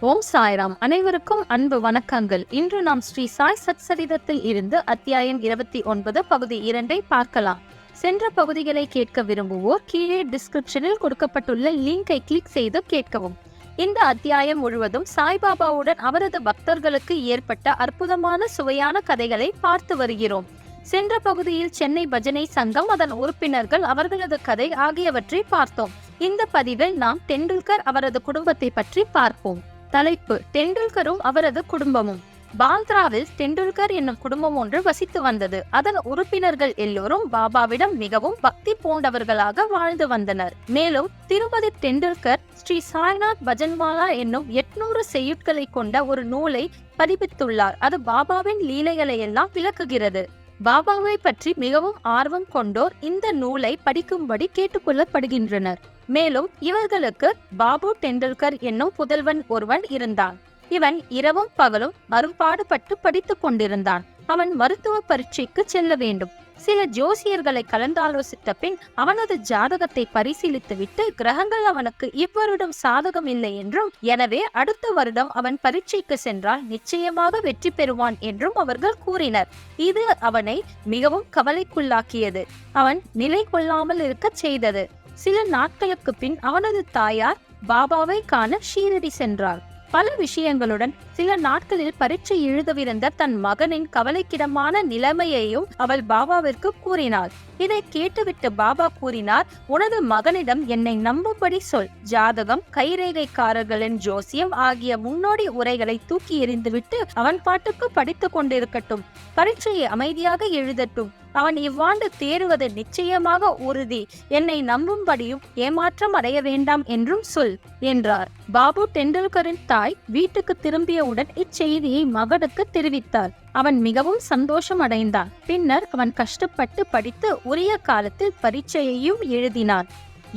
ஓம் சாய்ராம். அனைவருக்கும் அன்பு வணக்கங்கள். இன்று நாம் ஸ்ரீ சாய் சத்சரிதத்தில் இருந்து அத்தியாயம் இருபத்தி ஒன்பது பகுதி இரண்டை பார்க்கலாம். சென்ற பகுதிகளை கேட்க விரும்புவோர் கீழே டிஸ்கிரிப்ஷனில் கொடுக்கப்பட்டுள்ள லிங்கை கிளிக் செய்து கேட்கவும். இந்த அத்தியாயம் முழுவதும் சாய்பாபாவுடன் அவரது பக்தர்களுக்கு ஏற்பட்ட அற்புதமான சுவையான கதைகளை பார்த்து வருகிறோம். சென்ற பகுதியில் சென்னை பஜனை சங்கம் அதன் உறுப்பினர்கள் அவர்களது கதை ஆகியவற்றை பார்த்தோம். இந்த பதிவில் நாம் டெண்டுல்கர் அவரது குடும்பத்தை பற்றி பார்ப்போம். தலைப்பு டெண்டுல்கரும் அவரது குடும்பமும். பாந்த்ராவில் டெண்டுல்கர் என்னும் குடும்பம் ஒன்று வசித்து வந்தது. அதன் உறுப்பினர்கள் எல்லோரும் பாபாவிடம் மிகவும் பக்தி பூண்டவர்களாக வாழ்ந்து வந்தனர். மேலும் திருமதி டெண்டுல்கர் ஸ்ரீ சாய்நாத் பஜன்மாலா என்னும் எட்நூறு செய்யுட்களை கொண்ட ஒரு நூலை பதிப்பித்துள்ளார். அது பாபாவின் லீலைகளை எல்லாம் விளக்குகிறது. பாபாவை பற்றி மிகவும் ஆர்வம் கொண்டோர் இந்த நூலை படிக்கும்படி கேட்டுக்கொள்ளப்படுகின்றனர் மேலும் இவர்களுக்கு பாபு டெண்டுல்கர் என்னும் புதல்வன் ஒருவன் இருந்தான். இவன் இரவும் பகலும் அரும்பாடுபட்டு படித்துக் கொண்டிருந்தான். அவன் மருத்துவ பரீட்சைக்கு செல்ல வேண்டும். சில ஜோசியர்களை கலந்தாலோசித்த பின் அவனது ஜாதகத்தை பரிசீலித்துவிட்டு கிரகங்கள் அவனுக்கு இவ்வருடம் சாதகம் இல்லை என்றும் எனவே அடுத்த வருடம் அவன் பரீட்சைக்கு சென்றால் நிச்சயமாக வெற்றி பெறுவான் என்றும் அவர்கள் கூறினர். இது அவனை மிகவும் கவலைக்குள்ளாக்கியது. அவன் நிலை கொள்ளாமல் இருக்கச் செய்தது. சில நாட்களுக்கு பின் அவனது தாயார் பாபாவை காண ஷீரடி சென்றார். பல விஷயங்களுடன் சில நாட்களில் பரீட்சை எழுதவிருந்த தன் மகனின் கவலைக்கிடமான நிலைமையையும் அவள் பாபாவிற்கு கூறினாள். இதை கேட்டுவிட்டு பாபா கூறினார் உனது மகனிடம் என்னை நம்பும்படி சொல். ஜாதகம் கைரேகைக்காரர்களின் ஜோசியம் ஆகிய முன்னோடி உரைகளை தூக்கி எறிந்துவிட்டு அவன் பாட்டுக்கு படித்துக் கொண்டிருக்கட்டும். பரீட்சையை அமைதியாக எழுதட்டும். அவன் இவ்வாண்டு தேறுவது நிச்சயமாக உறுதி. என்னை நம்பும்படியும் ஏமாற்றம் அடைய வேண்டாம் என்றும் சொல் என்றார். பாபு டெண்டுல்கரின் தாய் வீட்டுக்கு திரும்பியவுடன் இச்செய்தியை மகனுக்கு தெரிவித்தார் அவன் மிகவும் சந்தோஷம் அடைந்தான். பின்னர் அவன் கஷ்டப்பட்டு படித்து உரிய காலத்தில் பரீட்சையையும் எழுதினான்.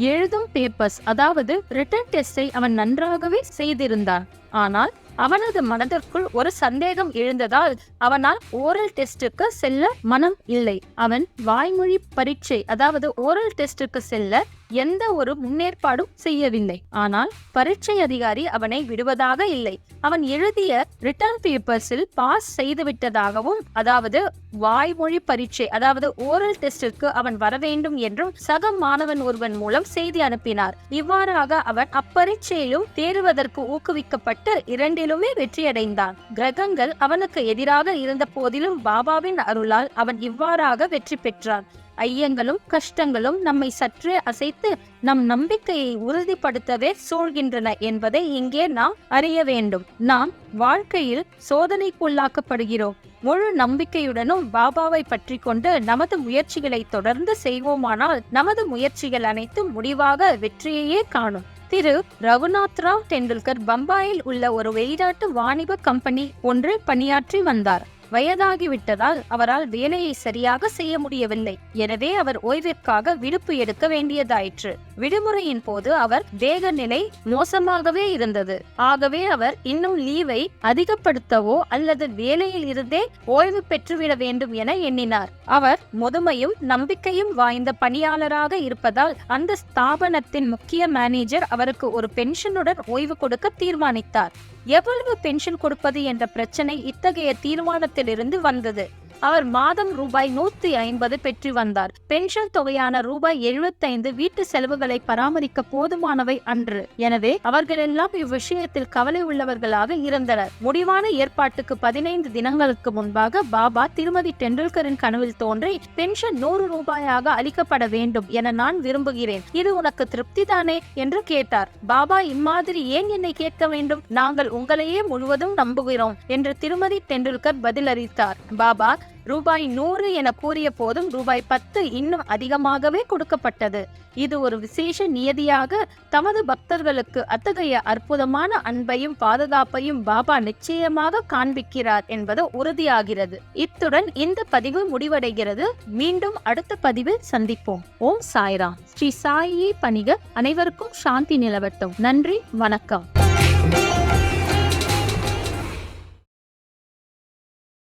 எழுதும் பேப்பர்ஸ் அதாவது ரிட்டன் டெஸ்டை அவன் நன்றாகவே செய்திருந்தான். ஆனால் அவனது மனதிற்குள் ஒரு சந்தேகம் எழுந்ததால் அவனால் ஓரல் டெஸ்டுக்கு செல்ல மனம் இல்லை. அவன் வாய்மொழி பரீட்சை அதாவது ஓரல் டெஸ்டுக்கு செல்ல எந்த ஒரு முன்னேற்பாடும் செய்யவில்லை. ஆனால் பரீட்சை அதிகாரி அவனை விடுவதாக இல்லை. அவன் எழுதிய ரிட்டர்ன் பேப்பர்ஸில் பாஸ் செய்துவிட்டதாகவும் அதாவது வாய்மொழி பரீட்சை அதாவது ஓரல் டெஸ்டிற்கு அவன் வர வேண்டும் என்றும் சக மாணவன் ஒருவன் மூலம் செய்தி அனுப்பினார். இவ்வாறாக அவன் அப்பரீட்சையிலும் தேறுவதற்கு ஊக்குவிக்கப்பட்டு இரண்டிலுமே வெற்றியடைந்தான். கிரகங்கள் அவனுக்கு எதிராக இருந்த போதிலும் பாபாவின் அருளால் அவன் இவ்வாறாக வெற்றி பெற்றான். ஐயங்களும் கஷ்டங்களும் நம்மை சற்றே அசைத்து நம் நம்பிக்கையை உறுதிப்படுத்தவே சூழ்கின்றன என்பதை இங்கே நாம் அறிய வேண்டும். நாம் வாழ்க்கையில் சோதனைக்குள்ளாக்கப்படுகிறோம். முழு நம்பிக்கையுடனும் பாபாவை பற்றி கொண்டு நமது முயற்சிகளை தொடர்ந்து செய்வோமானால் நமது முயற்சிகள் அனைத்தும் முடிவாக வெற்றியையே காணும். திரு ரவுநாத்ரா டெண்டுல்கர் பம்பாயில் உள்ள ஒரு வெளிநாட்டு வாணிப கம்பெனி ஒன்றில் பணியாற்றி வந்தார். வயதாகிவிட்டதால் அவரால் வேலையை சரியாக செய்ய முடியவில்லை. எனவே அவர் ஓய்விற்காக விடுப்பு எடுக்க வேண்டியதாயிற்று. விடுமுறையின் போது அவர் வேக நிலை மோசமாகவே இருந்தது. ஆகவே அவர் இன்னும் லீவை அதிகப்படுத்தவோ அல்லது வேலையில் இருந்தே ஓய்வு பெற்றுவிட வேண்டும் என எண்ணினார். அவர் முதுமையும் நம்பிக்கையும் வாய்ந்த பணியாளராக இருப்பதால் அந்த ஸ்தாபனத்தின் முக்கிய மேனேஜர் அவருக்கு ஒரு பென்ஷனுடன் ஓய்வு கொடுக்க தீர்மானித்தார். எவ்வளவு பென்ஷன் கொடுப்பது என்ற பிரச்சனை இத்தகைய தீர்மானத்திலிருந்து வந்தது. அவர் மாதம் ரூபாய் நூத்தி ஐம்பது பெற்று வந்தார். பென்ஷன் தொகையான ரூபாய் எழுபத்தைந்து வீட்டு செலவுகளை பராமரிக்க போதுமானவை அன்று. எனவே அவர்களெல்லாம் இவ்விஷயத்தில் கவலை உள்ளவர்களாக இருந்தனர். முடிவான ஏற்பாட்டுக்கு பதினைந்து தினங்களுக்கு முன்பாக பாபா திருமதி டெண்டுல்கரின் கனவில் தோன்றி பென்ஷன் நூறு ரூபாயாக அளிக்கப்பட வேண்டும் என நான் விரும்புகிறேன். இது உனக்கு திருப்தி தானே என்று கேட்டார். பாபா இம்மாதிரி ஏன் என்னை கேட்க வேண்டும்? நாங்கள் உங்களையே முழுவதும் நம்புகிறோம் என்று திருமதி டெண்டுல்கர் பதிலளித்தார். பாபா ரூபாய் நூறு என கூறிய போதும் ரூபாய் பத்து இன்னும் அதிகமாகவே கொடுக்கப்பட்டது. இது ஒரு விசேஷ நியதியாக தமது பக்தர்களுக்கு அத்தகைய அற்புதமான அன்பையும் பாதுகாப்பையும் பாபா நிச்சயமாக காண்பிக்கிறார் என்பது உறுதியாகிறது. இத்துடன் இந்த பதிவு முடிவடைகிறது. மீண்டும் அடுத்த பதிவில் சந்திப்போம். ஓம் சாய்ராம். ஸ்ரீ சாயி பணிக. அனைவருக்கும் சாந்தி நிலவட்டும். நன்றி. வணக்கம்.